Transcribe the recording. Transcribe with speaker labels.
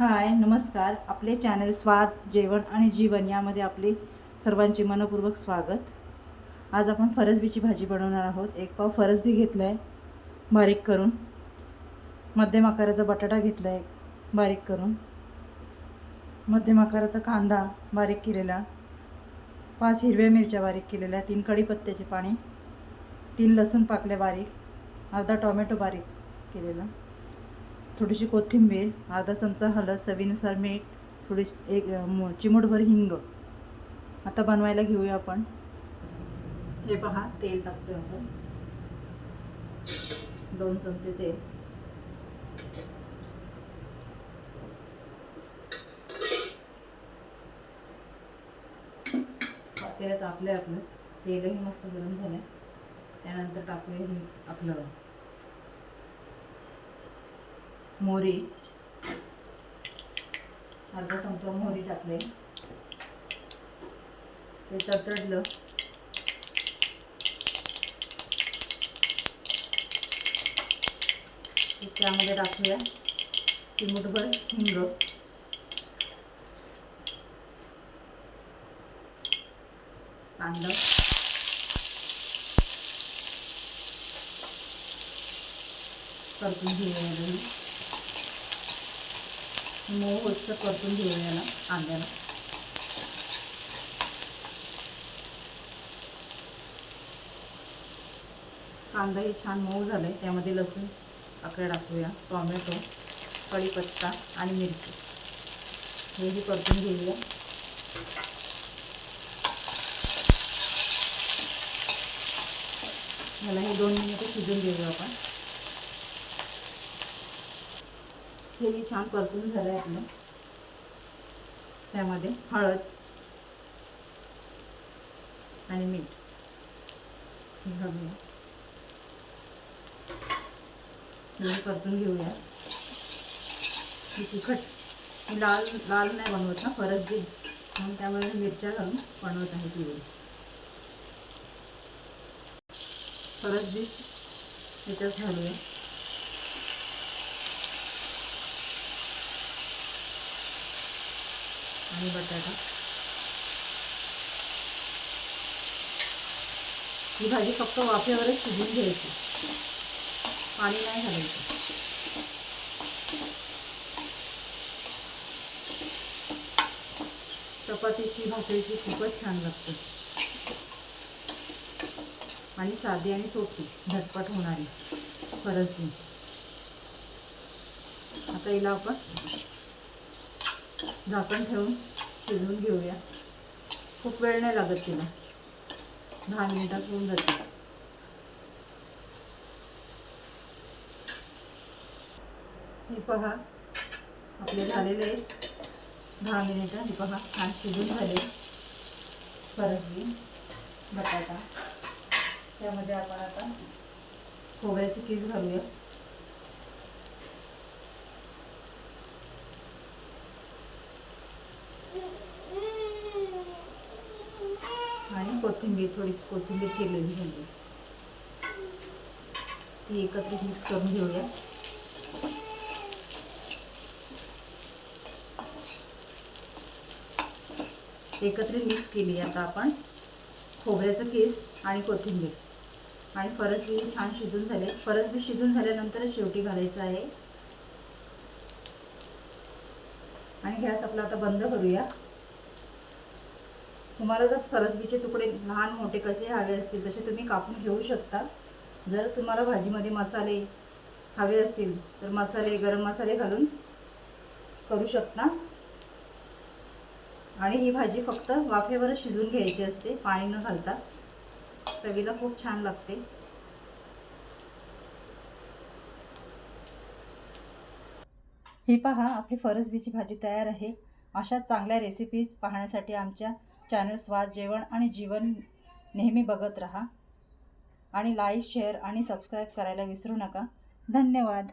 Speaker 1: हाय नमस्कार. आपले चॅनल स्वाद जेवण आणि जीवन यामध्ये आपले सर्वांचे मनपूर्वक स्वागत. आज आपण फरसबीची भाजी बनवणार आहोत. एक पाव फरसबी घेतला आहे बारीक करून. मध्यम आकाराचा बटाटा घेतला आहे बारीक करून. मध्यम आकाराचा कांदा बारीक केलेला. पाच हिरव्या मिरच्या बारीक केलेल्या. तीन कढीपत्त्याचे पाणी तीन लसूण पाकल्या बारीक. अर्धा टोमॅटो बारीक केलेला. थोडीशी कोथिंबीर अर्धा चमचा हळद चवीनुसार मीठ थोडीशी एक चिमूटभर हिंग. आता बनवायला घेऊया आपण. हे पहा तेल टाकतोय आपण. दोन चमचे तेल. तेल तापलं आपलं. तेलही मस्त गरम झालं त्यानंतर टाकूया हिंग आपलं मोहरी. अर्धा चमचा मोहरी टाकले. ते तडतडलं त्यामध्ये टाकूया. चिमूटभर हिंग. कांदा. परतून घेऊया मऊ होतं परतून घेऊया याला कांद्याला कांदाही छान मऊ झालाय त्यामध्ये लसूण आकडे टाकूया टोमॅटो कढीपत्ता आणि मिरची. हेही परतून घेऊया. मला हे दोन मिनिटं शिजून घेऊया आपण. हेही छान परतून झालं आहे आपलं. त्यामध्ये हळद आणि मीठ. हे घालूया हे परतून घेऊया. तिखट. ही लाल लाल नाही बनवत ना परत दे म्हणून त्यामध्ये मिरच्या घालून बनवत आहे ती. परत दे त्याच्यात घालूया. आणि बटाटा. ही भाजी फक्त वाफेवरच शिजून घ्यायची. पाणी नाही घालायचं. चपातीची भाकरीची खूपच छान लागते. आणि साधी आणि सोपी झटपट होणारी. फरसबी आता हिला आपण झाकण ठेवून शिजवून घेऊया. खूप वेळ नाही लागत तिला. दहा मिनिटात होऊन जाते हे पहा आपले झालेले दहा मिनिटं हे पहा छान शिजून झाले. फरसबी बटाटा. त्यामध्ये आपण आता खोबऱ्याची कीस घालूया आणि कोथिंबीर थोडी कोथिंबीर चिरलेली झाली ती एकत्रित मिक्स करून घेऊया. एकत्रित मिक्स केली आता आपण. खोबऱ्याचं केस आणि कोथिंबीर. आणि फरसबी छान शिजून झाले. फरसबी शिजून झाल्यानंतर शेवटी घालायचं आहे. आणि गॅस आपला आता बंद करूया. तुम्हाला जर फरसबीचे तुकडे लहान मोठे कसे हवे असतील तसे तुम्ही कापून घेऊ शकता. जर तुम्हाला भाजीमध्ये मसाले हवे असतील तर मसाले गरम मसाले घालून करू शकता. आणि ही भाजी फक्त वाफेवरच शिजवून घ्यायची असते पाणी न घालता. चवीला खूप छान लागते. ही पहा आपली फरसबीची भाजी तयार आहे. अशा चांगल्या रेसिपीज पाहण्यासाठी आमच्या चॅनल स्वाद जेवण आणि जीवन नेहमी बघत राहा. आणि लाईक शेअर आणि सबस्क्राईब करायला विसरू नका. धन्यवाद.